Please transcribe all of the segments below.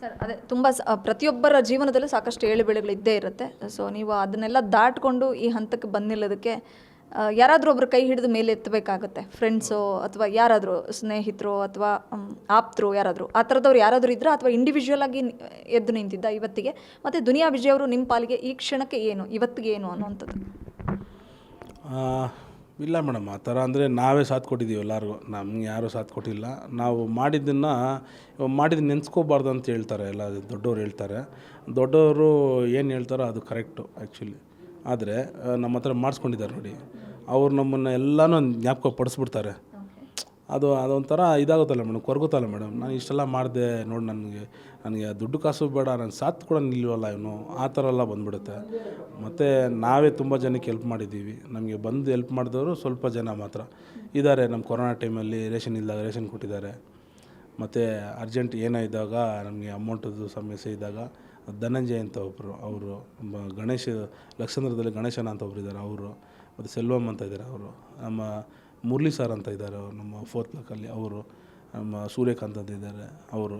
Sir, ಅದೇ ತುಂಬ ಪ್ರತಿಯೊಬ್ಬರ ಜೀವನದಲ್ಲೂ ಸಾಕಷ್ಟು ಏಳುಬೀಳುಗಳು ಇದ್ದೇ ಇರುತ್ತೆ. ಸೊ, ನೀವು ಅದನ್ನೆಲ್ಲ ದಾಟ್ಕೊಂಡು ಈ ಹಂತಕ್ಕೆ ಬಂದಿಲ್ಲದಕ್ಕೆ ಯಾರಾದರೂ ಒಬ್ರು ಕೈ ಹಿಡಿದು ಮೇಲೆ ಎತ್ತಬೇಕಾಗುತ್ತೆ. ಫ್ರೆಂಡ್ಸು ಅಥವಾ ಯಾರಾದರೂ ಸ್ನೇಹಿತರು ಅಥವಾ ಆಪ್ತರು ಯಾರಾದರೂ, ಆ ಥರದವ್ರು ಯಾರಾದರೂ ಇದ್ರಾ ಅಥವಾ ಇಂಡಿವಿಜುವಲ್ ಆಗಿ ಎದ್ದು ನಿಂತಿದ್ದ ಇವತ್ತಿಗೆ, ಮತ್ತು ದುನಿಯಾ ವಿಜಯ್ ಅವರು ನಿಮ್ಮ ಪಾಲಿಗೆ ಈ ಕ್ಷಣಕ್ಕೆ ಏನು, ಇವತ್ತಿಗೆ ಏನು ಅನ್ನುವಂಥದ್ದು? ಇಲ್ಲ ಮೇಡಮ್, ಆ ಥರ ಅಂದರೆ ನಾವೇ ಸಾಥ್ ಕೊಟ್ಟಿದ್ದೀವಿ ಎಲ್ಲರಿಗೂ. ನಮ್ಗೆ ಯಾರೂ ಸಾಥ್ ಕೊಟ್ಟಿಲ್ಲ. ನಾವು ಮಾಡಿದ್ದನ್ನು ಮಾಡಿದ್ದು ನೆನೆಸ್ಕೋಬಾರ್ದು ಅಂತ ಹೇಳ್ತಾರೆ ಎಲ್ಲ, ದೊಡ್ಡವ್ರು ಹೇಳ್ತಾರೆ. ದೊಡ್ಡವರು ಏನು ಹೇಳ್ತಾರೋ ಅದು ಕರೆಕ್ಟು ಆ್ಯಕ್ಚುಲಿ ಆದರೆ, ನಮ್ಮ ಹತ್ರ ಮಾಡಿಸ್ಕೊಂಡಿದ್ದಾರೆ ನೋಡಿ. ಅವ್ರು ನಮ್ಮನ್ನು ಎಲ್ಲನೂ ಜ್ಞಾಪಕ ಪಡಿಸ್ಬಿಡ್ತಾರೆ ಅದು ಅದೊಂಥರ ಇದಾಗುತ್ತಲ್ಲ ಮೇಡಮ್, ಕೊರಗುತ್ತಲ್ಲ ಮೇಡಮ್. ನಾನು ಇಷ್ಟೆಲ್ಲ ಮಾಡಿದೆ ನೋಡಿ ನನಗೆ ನನಗೆ ದುಡ್ಡು ಕಾಸು ಬೇಡ, ನಾನು ಸಾಥ್ ಕೂಡ ನಿಲ್ವಲ್ಲ ಇವನು. ಆ ಥರ ಎಲ್ಲ ಬಂದ್ಬಿಡುತ್ತೆ. ಮತ್ತು ನಾವೇ ತುಂಬ ಜನಕ್ಕೆ ಹೆಲ್ಪ್ ಮಾಡಿದ್ದೀವಿ. ನಮಗೆ ಬಂದು ಹೆಲ್ಪ್ ಮಾಡಿದವರು ಸ್ವಲ್ಪ ಜನ ಮಾತ್ರ. ಇದ್ದಾರೆ ನಮ್ಮ ಕೊರೋನಾ ಟೈಮಲ್ಲಿ ರೇಷನ್ ಇಲ್ಲದಾಗ ರೇಷನ್ ಕೊಟ್ಟಿದ್ದಾರೆ. ಮತ್ತು ಅರ್ಜೆಂಟ್ ಏನೋ ಇದ್ದಾಗ ನಮಗೆ ಅಮೌಂಟದ್ದು ಸಮಸ್ಯೆ ಇದ್ದಾಗ ಧನಂಜಯ ಅಂತ ಒಬ್ಬರು ಅವರು ಗಣೇಶ ಲಕ್ಷಂದ್ರದಲ್ಲಿ ಗಣೇಶನ ಅಂತ ಒಬ್ಬರು ಇದ್ದಾರೆ, ಅವರು. ಮತ್ತು ಸೆಲ್ವಮ್ ಅಂತ ಇದ್ದಾರೆ ಅವರು. ನಮ್ಮ ಮುರಳಿ ಸರ್ ಅಂತ ಇದ್ದಾರೆ ಅವರು ನಮ್ಮ ಫೋರ್ತ್ ಬ್ಲಾಕಲ್ಲಿ ಅವರು ನಮ್ಮ ಸೂರ್ಯಕಾಂತ್ ಅಂತ ಇದ್ದಾರೆ ಅವರು.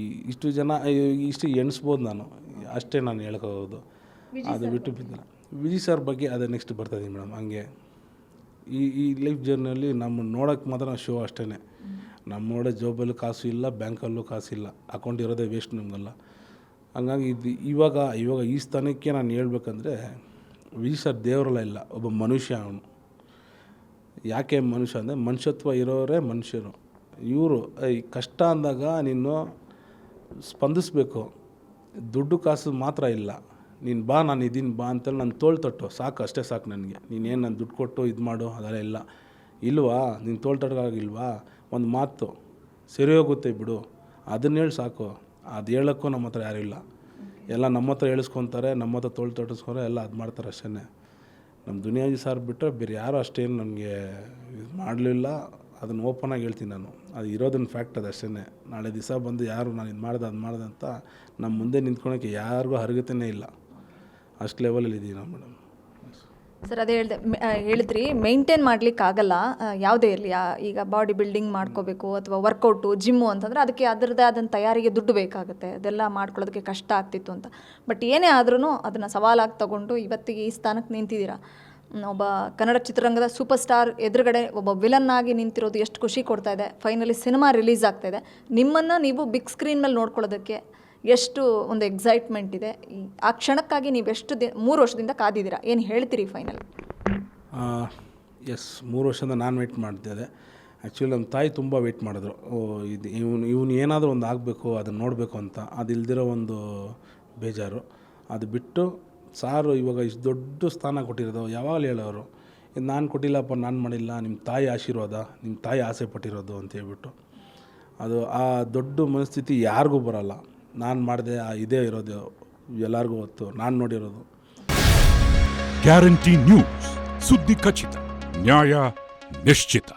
ಈ ಇಷ್ಟು ಜನ ಇಷ್ಟು ಎಣಿಸ್ಬೋದು ನಾನು ಅಷ್ಟೇ ನಾನು ಹೇಳ್ಕೋಬೋದು ಅದು ಬಿಟ್ಟು ಬಿದ್ದಿಲ್ಲ. ವಿಜಿ ಸರ್ ಬಗ್ಗೆ ಅದೇ ನೆಕ್ಸ್ಟ್ ಬರ್ತಾಯಿದ್ದೀನಿ ಮೇಡಮ್ ಹಂಗೆ. ಈ ಈ ಲೈಫ್ ಜರ್ನಿಯಲ್ಲಿ ನಮ್ಮ ನೋಡೋಕ್ಕೆ ಮಾತ್ರ ಶೋ ಅಷ್ಟೇ ನಮ್ಮ ನೋಡೋ ಜಾಬಲ್ಲೂ ಕಾಸು ಇಲ್ಲ ಬ್ಯಾಂಕಲ್ಲೂ ಕಾಸು ಇಲ್ಲ. ಅಕೌಂಟ್ ಇರೋದೇ ವೇಸ್ಟ್ ನಮಗೆಲ್ಲ. ಹಂಗಾಗಿ ಇದು ಇವಾಗ ಇವಾಗ ಈ ಸ್ಥಾನಕ್ಕೆ ನಾನು ಹೇಳ್ಬೇಕಂದ್ರೆ ವಿಜಿ ಸರ್ ದೇವರೆಲ್ಲ ಇಲ್ಲ ಒಬ್ಬ ಮನುಷ್ಯ ಅವನು. ಯಾಕೆ ಮನುಷ್ಯ ಅಂದರೆ ಮನುಷ್ಯತ್ವ ಇರೋರೇ ಮನುಷ್ಯರು. ಇವರು ಈ ಕಷ್ಟ ಅಂದಾಗ ನೀನು ಸ್ಪಂದಿಸ್ಬೇಕು. ದುಡ್ಡು ಕಾಸು ಮಾತ್ರ ಇಲ್ಲ. ನೀನು ಬಾ, ನಾನು ಇದ್ದೀನಿ ಬಾ ಅಂತೇಳಿ ನಾನು ತೋಳು ತಟ್ಟು. ಸಾಕು, ಅಷ್ಟೇ ಸಾಕು ನನಗೆ. ನೀನೇನು ನಾನು ದುಡ್ಡು ಕೊಟ್ಟು ಇದು ಮಾಡು, ಅದೆಲ್ಲ ಇಲ್ಲ. ಇಲ್ವಾ? ನೀನು ತೋಳು ತಟ್ಟೋಕ್ಕಾಗಿಲ್ವಾ ಒಂದು ಮಾತು. ಸರಿ ಹೋಗುತ್ತೆ ಬಿಡು. ಅದನ್ನ ಹೇಳಿ ಸಾಕು. ಅದು ಹೇಳೋಕ್ಕೂ ನಮ್ಮ ಹತ್ರ ಯಾರೂ ಇಲ್ಲ. ಎಲ್ಲ ನಮ್ಮ ಹತ್ರ ಹೇಳಿಸ್ಕೊತಾರೆ ನಮ್ಮ ಹತ್ರ ತೋಳು ತಟ್ಟಿಸ್ಕೊಂಡ್ರೆ ಎಲ್ಲ ಅದು ಮಾಡ್ತಾರೆ ಅಷ್ಟೇ ನಮ್ಮ ದುನಿಯಾಜಿ ಸಾರ್ ಬಿಟ್ಟರೆ ಬೇರೆ ಯಾರೂ ಅಷ್ಟೇನು ನನಗೆ ಇದು ಮಾಡಲಿಲ್ಲ. ಅದನ್ನು ಓಪನಾಗಿ ಹೇಳ್ತೀನಿ ನಾನು. ಅದು ಇರೋದನ್ನ ಫ್ಯಾಕ್ಟ್ ಅದು ಅಷ್ಟೇ ನಾಳೆ ದಿವಸ ಬಂದು ಯಾರು ನಾನು ಇದು ಮಾಡ್ದೆ, ಅದು ಮಾಡ್ದೆ ಅಂತ ನಮ್ಮ ಮುಂದೆ ನಿಂತ್ಕೊಳೋಕ್ಕೆ ಯಾರಿಗೂ ಹರಗತನೇ ಇಲ್ಲ. ಅಷ್ಟು ಲೆವೆಲಲ್ಲಿ ಇದ್ದೀವಿ ನಾವು ಮೇಡಮ್. ಸರ್, ಅದೇ ಹೇಳಿದೆ ಹೇಳಿದ್ರಿ ಮೇಂಟೈನ್ ಮಾಡ್ಲಿಕ್ಕೆ ಆಗಲ್ಲ ಯಾವುದೇ ಇರಲಿ ಈಗ ಬಾಡಿ ಬಿಲ್ಡಿಂಗ್ ಮಾಡ್ಕೋಬೇಕು ಅಥವಾ ವರ್ಕೌಟು ಜಿಮ್ಮು ಅಂತಂದರೆ ಅದಕ್ಕೆ ಅದರದ್ದೇ ಆದ ತಯಾರಿಗೆ ದುಡ್ಡು ಬೇಕಾಗುತ್ತೆ. ಅದೆಲ್ಲ ಮಾಡ್ಕೊಳ್ಳೋದಕ್ಕೆ ಕಷ್ಟ ಆಗ್ತಿತ್ತು ಅಂತ. ಬಟ್ ಏನೇ ಆದ್ರೂ ಅದನ್ನು ಸವಾಲಾಗಿ ತಗೊಂಡು ಇವತ್ತಿಗೆ ಈ ಸ್ಥಾನಕ್ಕೆ ನಿಂತಿದ್ದೀರಾ? ಒಬ್ಬ ಕನ್ನಡ ಚಿತ್ರರಂಗದ ಸೂಪರ್ ಸ್ಟಾರ್ ಎದುರುಗಡೆ ಒಬ್ಬ ವಿಲನ್ ಆಗಿ ನಿಂತಿರೋದು ಎಷ್ಟು ಖುಷಿ ಕೊಡ್ತಾ ಇದೆ. ಫೈನಲಿ ಸಿನಿಮಾ ರಿಲೀಸ್ ಇದೆ. ನಿಮ್ಮನ್ನು ನೀವು ಬಿಗ್ ಸ್ಕ್ರೀನ್ ಮೇಲೆ ನೋಡ್ಕೊಳ್ಳೋದಕ್ಕೆ ಎಷ್ಟು ಒಂದು ಎಕ್ಸೈಟ್ಮೆಂಟ್ ಇದೆ. ಆ ಕ್ಷಣಕ್ಕಾಗಿ ನೀವು ಎಷ್ಟು ದಿನ ಮೂರು ವರ್ಷದಿಂದ ಕಾದಿದ್ದೀರಾ? ಏನು ಹೇಳ್ತೀರಿ ಫೈನಲ್ ಎಸ್ ಮೂರು ವರ್ಷದಿಂದ ನಾನು ವೆಯ್ಟ್ ಮಾಡ್ತಿದ್ದೆ ಆ್ಯಕ್ಚುಲಿ ನಮ್ಮ ತಾಯಿ ತುಂಬ ವೆಯ್ಟ್ ಮಾಡಿದ್ರು. ಓ, ಇದು ಇವನು ಇವನು ಏನಾದರೂ ಒಂದು ಆಗಬೇಕು ಅದನ್ನು ನೋಡಬೇಕು ಅಂತ. ಅದು ಇಲ್ದಿರೋ ಒಂದು ಬೇಜಾರು. ಅದು ಬಿಟ್ಟು ಸಾರು ಇವಾಗ ಇಷ್ಟು ದೊಡ್ಡ ಸ್ಥಾನ ಕೊಟ್ಟಿರೋದು, ಯಾವಾಗಲೂ ಹೇಳೋರು, ಇದು ನಾನು ಕೊಟ್ಟಿಲ್ಲಪ್ಪ, ನಾನು ಮಾಡಿಲ್ಲ ನಿಮ್ಮ ತಾಯಿ ಆಶೀರ್ವಾದ ನಿಮ್ಮ ತಾಯಿ ಆಸೆ ಪಟ್ಟಿರೋದು ಅಂತ ಹೇಳ್ಬಿಟ್ಟು. ಅದು ಆ ದೊಡ್ಡ ಮನಸ್ಥಿತಿ ಯಾರಿಗೂ ಬರೋಲ್ಲ. ನಾನು ಮಾಡಿದೆ, ಆ ಇದೇ ಇರೋದು, ಎಲ್ಲರಿಗೂ ಗೊತ್ತು, ನಾನು ನೋಡಿರೋದು. ಗ್ಯಾರಂಟಿ ನ್ಯೂಸ್ ಸುದ್ದಿ ಖಚಿತ, ನ್ಯಾಯ ನಿಶ್ಚಿತ.